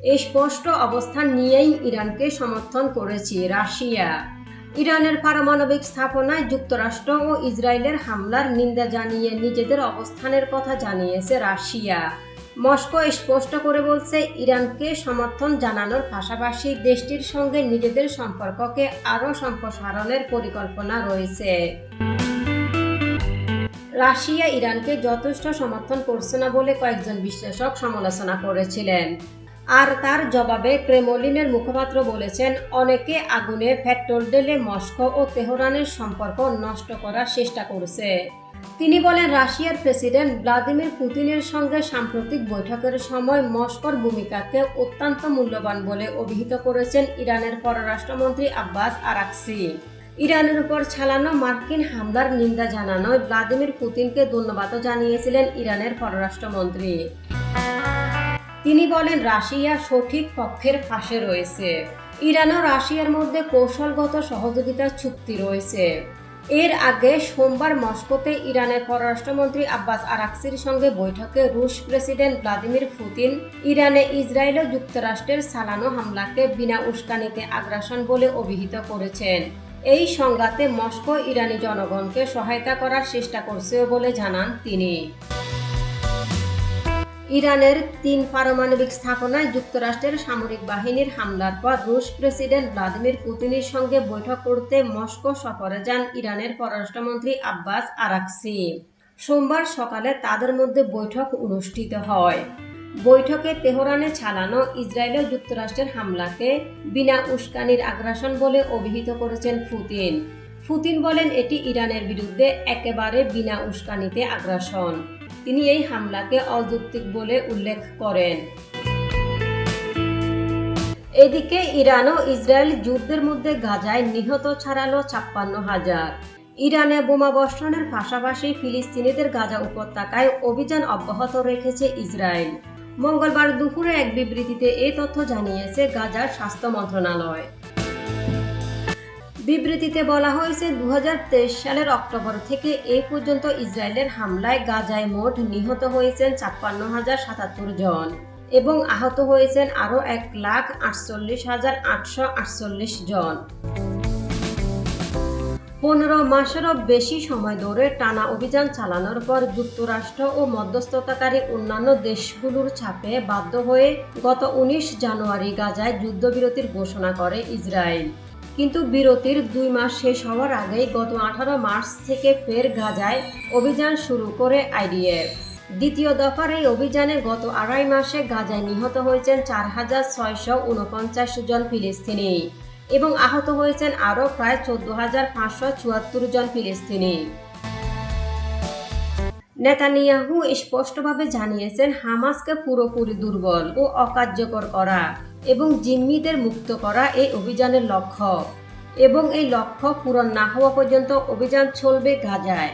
এই স্পষ্ট অবস্থান নিয়েই ইরানকে সমর্থন করেছে রাশিয়া। ইরানের পারমাণবিক স্থাপনায় যুক্তরাষ্ট্র ও ইসরায়েলের হামলার নিন্দা জানিয়ে নিজেদের অবস্থানের কথা জানিয়েছে রাশিয়া। মস্কো স্পষ্ট করে বলছে, ইরানকে সমর্থন জানানোর পাশাপাশি দেশটির সঙ্গে নিজেদের সম্পর্ককে আরও সম্প্রসারণের পরিকল্পনা রয়েছে। রাশিয়া ইরানকে যথেষ্ট সমর্থন করছে না বলে কয়েকজন বিশ্লেষক সমালোচনা করেছিলেন। আর তার জবাবে ক্রেমলিনের মুখপাত্র বলেছেন, অনেকে আগুনে পেট্রোল ঢেলে মস্কো ও তেহরানের সম্পর্ক নষ্ট করার চেষ্টা করছে। তিনি বলেন, রাশিয়ার প্রেসিডেন্ট ভ্লাদিমির পুতিনের সঙ্গে সাম্প্রতিক বৈঠকের সময় মস্কোর ভূমিকাকে অত্যন্ত মূল্যবান বলে অভিহিত করেছেন ইরানের পররাষ্ট্রমন্ত্রী আব্বাস আরাকসি। ইরানের উপর চালানো মার্কিন হামলার নিন্দা জানানোয় ভ্লাদিমির পুতিনকে ধন্যবাদও জানিয়েছিলেন ইরানের পররাষ্ট্রমন্ত্রী। তিনি বলেন, রাশিয়া সঠিক পক্ষের পাশে রয়েছে। ইরান ও রাশিয়ার মধ্যে কৌশলগত সহযোগিতার চুক্তি রয়েছে। এর আগে সোমবার মস্কোতে ইরানের পররাষ্ট্রমন্ত্রী আব্বাস আরাকসির সঙ্গে বৈঠকে রুশ প্রেসিডেন্ট ভ্লাদিমির পুতিন, ইরানে ইসরায়েল ও যুক্তরাষ্ট্রের সালানো হামলাকে বিনা উস্কানিতে আগ্রাসন বলে অভিহিত করেছেন। এই সংঘাতে মস্কো ইরানি জনগণকে সহায়তা করার চেষ্টা করছে বলে জানান তিনি। ইরানের তিন পারমাণবিক স্থাপনায় যুক্তরাষ্ট্রের সামরিক বাহিনীর হামলার পর রুশ প্রেসিডেন্ট ভ্লাদিমির পুতিনের সঙ্গে বৈঠক করতে মস্কো সফরে যান ইরানের পররাষ্ট্রমন্ত্রী আব্বাস আরাকসি। সোমবার সকালে তাদের মধ্যে বৈঠক অনুষ্ঠিত হয়। বৈঠকে তেহরানে চালানো ইসরায়েল ও যুক্তরাষ্ট্রের হামলাকে বিনা উস্কানির আগ্রাসন বলে অভিহিত করেছেন পুতিন। পুতিন বলেন, এটি ইরানের বিরুদ্ধে একেবারে বিনা উস্কানিতে আগ্রাসন। তিনি এই হামলাকে অযৌক্তিক বলে উল্লেখ করেন। এদিকে ইরান ও ইসরায়েল যুদ্ধের মধ্যে গাজায় নিহত ছাড়ালো ছাপ্পান্ন হাজার। ইরানে বোমা বর্ষণের পাশাপাশি ফিলিস্তিনিদের গাজা উপত্যকায় অভিযান অব্যাহত রেখেছে ইসরায়েল। মঙ্গলবার দুপুরে এক বিবৃতিতে এই তথ্য জানিয়েছে গাজার স্বাস্থ্য মন্ত্রণালয়। বিবৃতিতে বলা হয়েছে দু হাজার তেইশ সালের অক্টোবর থেকে এ পর্যন্ত ইসরায়েলের হামলায় গাজায় মোট নিহত হয়েছেন ছাপ্পান্ন হাজার সাতাত্তর জন এবং আহত হয়েছেন আরও এক লাখ আটচল্লিশ হাজার আটশো আটচল্লিশ জন। পনেরো মাসেরও বেশি সময় ধরে টানা অভিযান চালানোর পর যুক্তরাষ্ট্র ও মধ্যস্থতাকারী অন্যান্য দেশগুলোর চাপে বাধ্য হয়ে গত উনিশ জানুয়ারি গাজায় যুদ্ধবিরতির ঘোষণা করে ইসরায়েল। কিন্তু বিরতির দুই মাস শেষ হওয়ার আগেই গত আঠারো মার্চ থেকে ফের গাজায় অভিযান শুরু করে আইডিএফ। দ্বিতীয় দফার এই অভিযানে গত আড়াই মাসে গাজায় নিহত হয়েছেন চার হাজার ছয়শো উনপঞ্চাশ জন ফিলিস্তিনি এবং আহত হয়েছেন আরও প্রায় চোদ্দ হাজার পাঁচশো চুয়াত্তর জন ফিলিস্তিনি। নেতানিয়াহু স্পষ্টভাবে জানিয়েছেন, হামাসকে পুরোপুরি দুর্বল ও অকার্যকর করা এবং জিম্মিদের মুক্ত করা এই অভিযানের লক্ষ্য। এবং এই লক্ষ্য পূরণ না হওয়া পর্যন্ত অভিযান চলবে গাজায়।